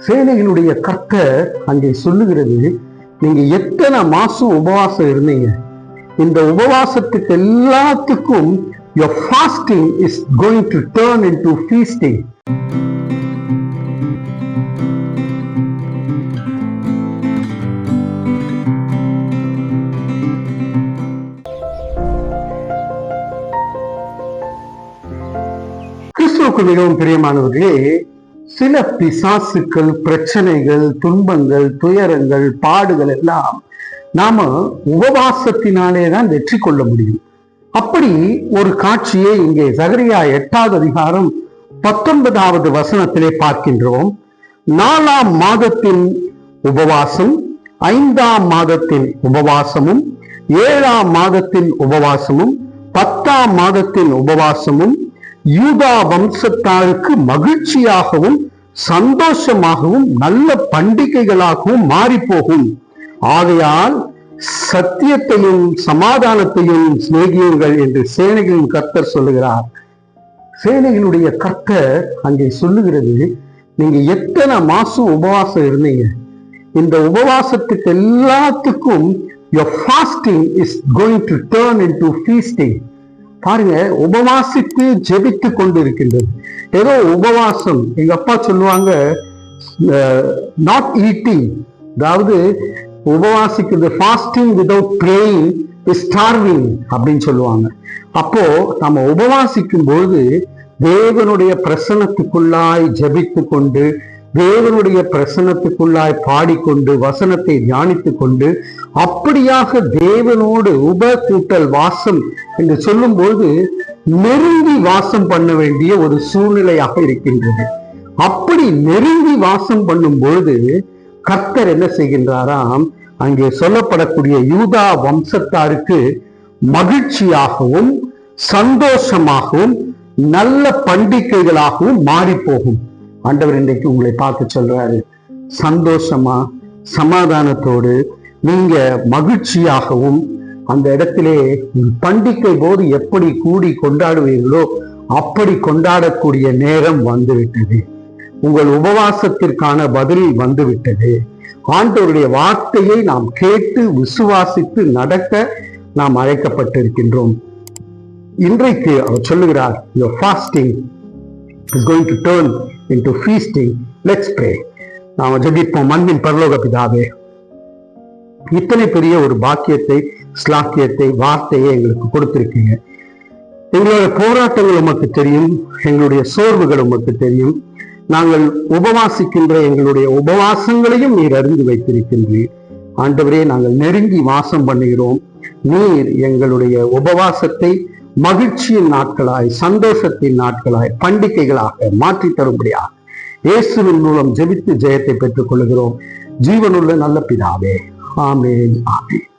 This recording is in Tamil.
சேனைகளுடைய கர்த்தர் அங்கே சொல்லுகிறது நீங்க எத்தனை மாசம் உபவாசம் இருந்தீங்க? இந்த உபவாசத்துக்கு எல்லாத்துக்கும் your fasting is going to turn into feasting. கிறிஸ்துவுக்கு மிகவும் பிரியமானவர்களே சில பிசாசுக்கள் பிரச்சனைகள் துன்பங்கள் துயரங்கள் பாடுகள் எல்லாம் நாம உபவாசத்தினாலே தான் வெற்றி கொள்ள முடியும். அப்படி ஒரு காட்சியை இங்கே சகரியா எட்டாவது அதிகாரம் பத்தொன்பதாவது வசனத்திலே பார்க்கின்றோம். நாலாம் மாதத்தின் உபவாசம் ஐந்தாம் மாதத்தின் உபவாசமும் ஏழாம் மாதத்தின் உபவாசமும் பத்தாம் மாதத்தின் உபவாசமும் யூதா வம்சத்தாருக்கு மகிழ்ச்சியாகவும் சந்தோஷமாகவும் நல்ல பண்டிகைகளாகவும் மாறிப்போகும். ஆகையால் சத்தியத்தையும் சமாதானத்தையும் சிநேகியுங்கள் என்று சேனைகளின் கர்த்தர் சொல்லுகிறார். சேனைகளுடைய கர்த்தர் அங்கே சொல்லுகிறது நீங்க எத்தனை மாசம் உபவாசம் இருந்தீங்க? இந்த உபவாசத்துக்கு எல்லாத்துக்கும் your fasting is going to turn into feasting. பாருங்க உபவாசித்து ஜெபித்து கொண்டு இருக்கின்றது ஏதோ உபவாசம். எங்க அப்பா சொல்லுவாங்க நாட் ஈட்டிங் அதாவது உபவாசிக்கிறது ஃபாஸ்டிங் விதவுட் ப்ரேயிங் ஸ்டார்விங் அப்படின்னு சொல்லுவாங்க. அப்போ நம்ம உபவாசிக்கும் பொழுது தேவனுடைய பிரசனத்துக்குள்ளாய் ஜெபித்து கொண்டு தேவனுடைய பிரசனத்துக்குள்ளாய் பாடிக்கொண்டு வசனத்தை தியானித்துக் கொண்டு அப்படியாக தேவனோடு உப கூட்டல் வாசம் என்று சொல்லும்போது நெருங்கி வாசம் பண்ண வேண்டிய ஒரு சூழ்நிலையாக இருக்கின்றது. அப்படி நெருங்கி வாசம் பண்ணும் பொழுது கர்த்தர் என்ன செய்கின்றாராம்? அங்கே சொல்லப்படக்கூடிய யூதா வம்சத்தாருக்கு மகிழ்ச்சியாகவும் சந்தோஷமாகவும் நல்ல பண்டிகைகளாகவும் மாறி போகும் ஆண்டவர் இன்றைக்கு உங்களை பார்த்து சொல்றாரு. சந்தோஷமா சமாதானத்தோடு நீங்க மகிழ்ச்சியாகவும் அந்த இடத்திலே பண்டிகை போது எப்படி கூடி கொண்டாடுவீர்களோ அப்படி கொண்டாடக்கூடிய நேரம் வந்துவிட்டது. உங்கள் உபவாசத்திற்கான பதில் வந்துவிட்டது. ஆண்டவருடைய வார்த்தையை நாம் கேட்டு விசுவாசித்து நடக்க நாம் அழைக்கப்பட்டிருக்கின்றோம். இன்றைக்கு அவர் சொல்லுகிறார் your fasting is going to turn into feasting. Let's pray. நாம் ஜெபிப்போம். மண்ணின் பரலோக பிதாவே இத்தனை பெரிய ஒரு பாக்கியத்தை ஸ்லாக்கியத்தை வார்த்தையை எங்களுக்கு கொடுத்திருக்கீங்க. எங்களுடைய போராட்டங்கள் உமக்கு தெரியும். எங்களுடைய சோர்வுகள் உமக்கு தெரியும். நாங்கள் உபவாசிக்கின்ற எங்களுடைய உபவாசங்களையும் நீர் அறிந்து வைத்திருக்கின்றீர். ஆண்டவரே நாங்கள் நெருங்கி வாசம் பண்ணுகிறோம். நீர் எங்களுடைய உபவாசத்தை மகிழ்ச்சியின் நாட்களாய் சந்தோஷத்தின் நாட்களாய் பண்டிகைகளாக மாற்றி தரும்படியாக இயேசுவின் மூலம் ஜெபித்து ஜெயத்தை பெற்றுக் கொள்கிறோம். ஜீவனுள்ள நல்ல பிதாவே. ஆமேன். ஆமேன்.